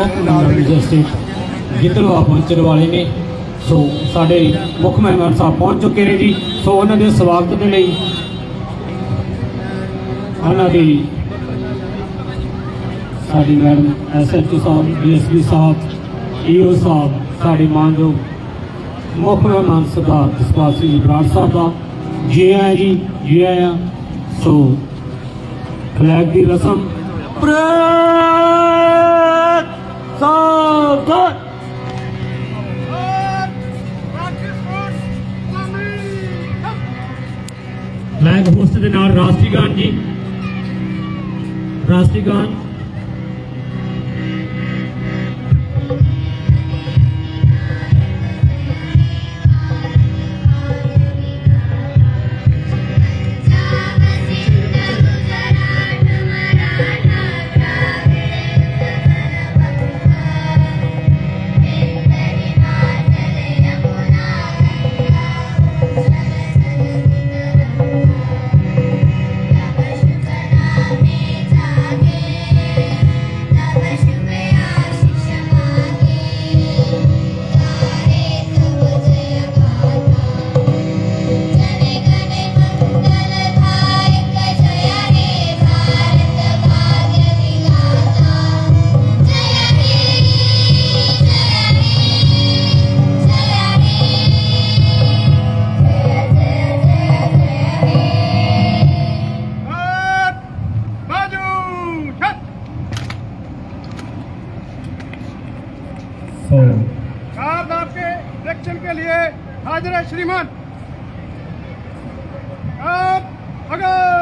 ਉਹ ਨਾਲ ਵਿਜੇ ਸਿੰਘ ਗਿੱਦੜਵਾ ਪਹੁੰਚਣ ਵਾਲੇ ਨੇ ਸੋ ਸਾਡੇ ਮੁੱਖ ਮਹਿਮਾਨ ਸਾਹਿਬ ਪਹੁੰਚ ਚੁੱਕੇ ਨੇ ਜੀ ਸੋ ਉਹਨਾਂ ਦੇ ਸਵਾਗਤ ਦੇ ਲਈ ਉਹਨਾਂ ਦੀ ਸਾਡੀ ਮੈਡਮ ਐਸਐਚਓ ਸਾਹਿਬ ਡੀਐਸਪੀ ਸਾਹਿਬ ਈਓ ਸਾਹਿਬ ਸਾਡੇ ਮਾਨਯੋਗ ਮੁੱਖ ਮਹਿਮਾਨ ਸਰਦਾਰ ਜਸਪਾਲ ਸਿੰਘ ਬਰਾੜ ਸਾਹਿਬ ਦਾ ਜੀ ਆਇਆਂ ਜੀ ਜੀ ਆਇਆਂ ਸੋ ਫਲੈਗ ਦੀ ਰਸਮ ਪ੍ਰੇ মুর্দাবাদ फ्लैग होस्ट के नाल राष्ट्रीय गान जी राष्ट्रीय गान آپ کے کے لیے حاضر ہے شریمان آپ اگر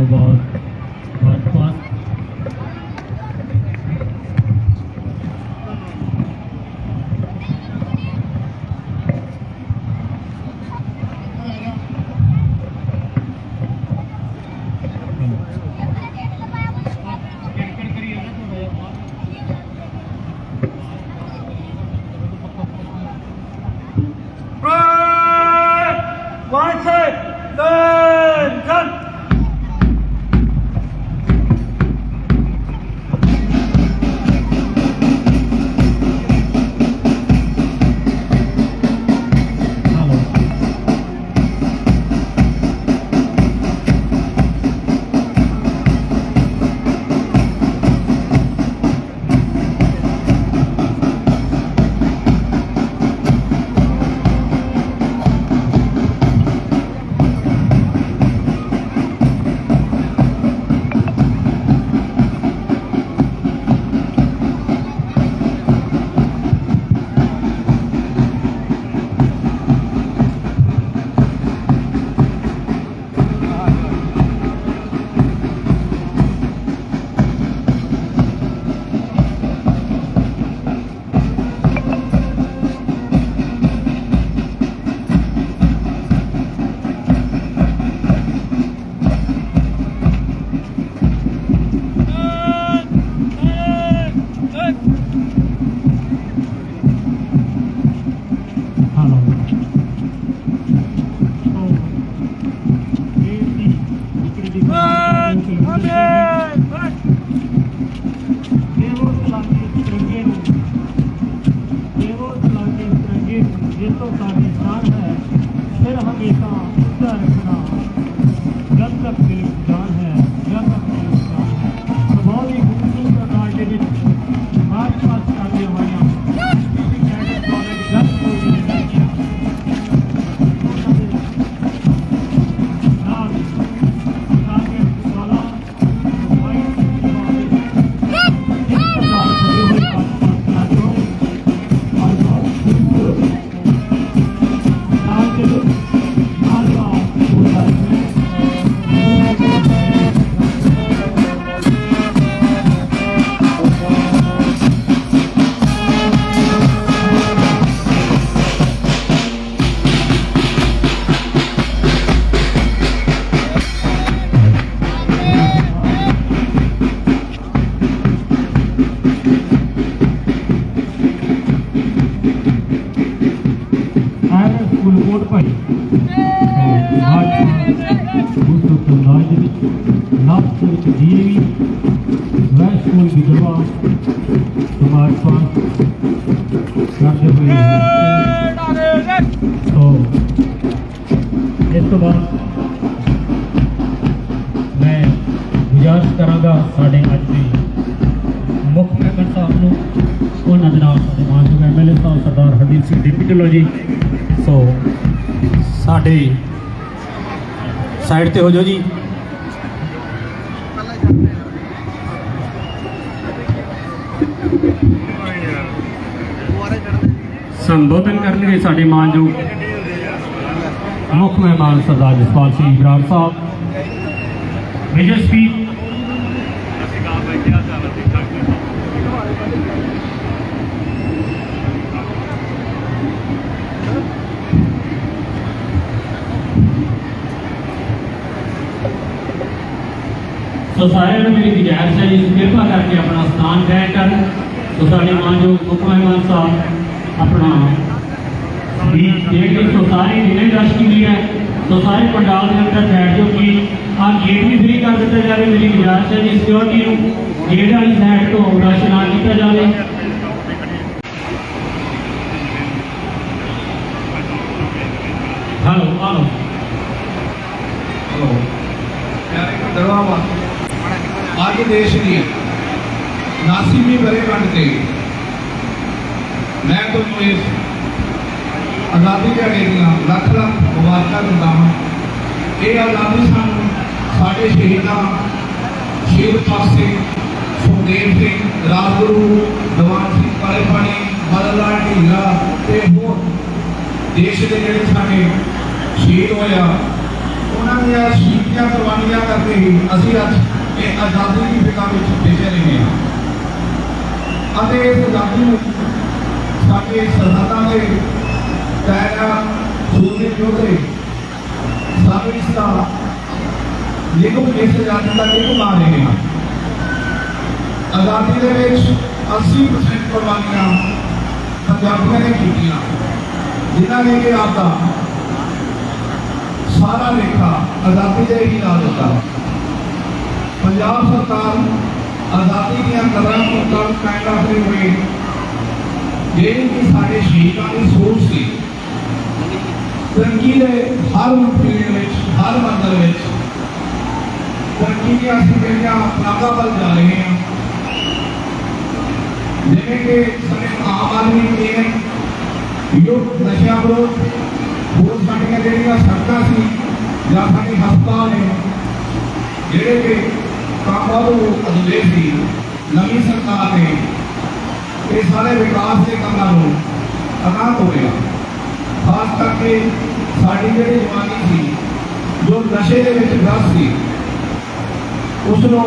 about 你都干的啥呢？在那干。اس بعد میں کروں گا سارے محکمہ صاحب کو ایم ایل اے صاحب سدار ہردیپ ڈیپی ٹولہ جی سو سائڈ ہوبو کرتے سارے مانجوگ مخت مہمان سردار جسپال سی برانڈ صاحب تو سارے نے میری گزارشا جی کرپا کر کے اپنا سنان تیار کر تو سارے حکم گپان صاحب اپنا تو سارے جنہیں درش کی ہے تو سارے پنڈال کے اندر سائڈ جو کی ہاں یہ بھی کر دیا جائے میری گزارشا کی سکوٹیوں جہاں بھی سائڈ کو درش نہ کیا جائے ناسی بھی بڑے بنتے میں آزادی ہوں لکھ لاکھ مبارکہ دہ یہ آزادی سن سارے شہید شہید پتہ سمدے رابگرو گوان سنگھ پالپانی باد لال ڈھیلا دیش کے جڑے سارے شہید ہوئے انہوں شہدیاں قربانیاں کرتے ہی اچھی اچھے آزادی پہ چیز آزادی سرحد اس آزادی کا آزادی اسینٹ قربانیاں نے کی آپ کا سارا لکھا آزادی ہی لا دیا آزادی رکھتے ہوئے جی سارے شہید سے ترکی کے ہر پینے ہر منظر ترکی کی اچھی جیسے بل جا رہے ہیں جیسے کہ سب آم آدمی نشان و سارا جہیا سڑکیں ساری ہسپتال نے جڑے کہ نو سرکار نے سارے وکاس کے خاص کر کے ساری جی جو نشے اسکار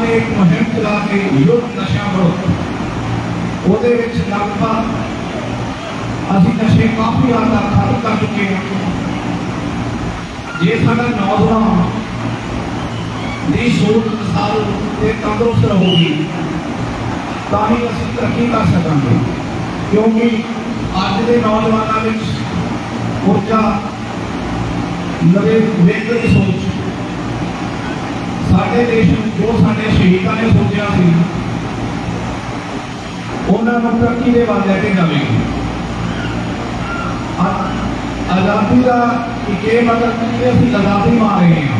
نے مہم چلا کے یوگ نشے وقت وہ لگتا ابھی نشے کافی ہاتھ تک ختم کر چکے ਜੇ ਸਾਡਾ ਨੌਜਵਾਨ سوچے تندرست رہو گی تاکہ اسی ترقی کر سکیں گے کیونکہ کے نوجوانوں میں ارجا نئے سوچ سارے دیش جو سارے شہیدوں نے سوچا سی انہوں نے ترقی کے بعد لے کے نویں آزادی کا یہ مطلب کہ ابھی آزادی مار رہے ہیں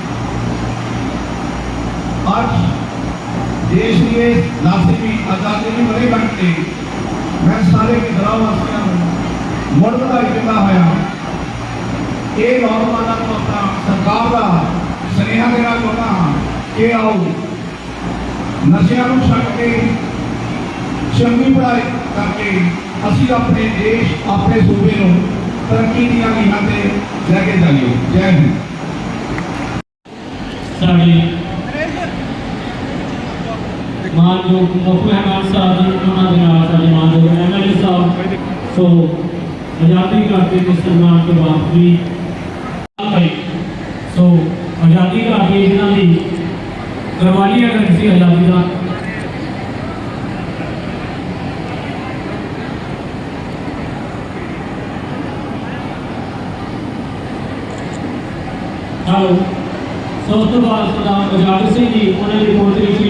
आज देश लिए लाठी भी आजादी भी नहीं बनती मैं सारे के ग्रामवासियों मुड़ बधाई दिता होया ਇਹ ਨੌਜਵਾਨਾਂ ਨੂੰ ਆਪਣਾ ਸਰਕਾਰ ਦਾ ਸੁਨੇਹਾ ਦੇਣਾ ਚਾਹੁੰਦਾ ਹਾਂ ਕਿ ਆਓ ਨਸ਼ਿਆਂ ਨੂੰ ਛੱਡ ਕੇ ਚੰਗੀ ਪੜ੍ਹਾਈ ਕਰਕੇ ਅਸੀਂ ਆਪਣੇ ਦੇਸ਼ ਆਪਣੇ ਸੂਬੇ ਨੂੰ ਤਰੱਕੀ ਦੀਆਂ ਲੀਹਾਂ ਤੇ ਲੈ ਕੇ ਜਾਈਏ ਜੈ ਹਿੰਦ ਸਾਡੀ مانج احمد صاحب انہوں نے ایم ایل اے سو آزادی واپسی کر کے انہوں نے اگر کسی آزادی کا سو تو بعد سردار آزادی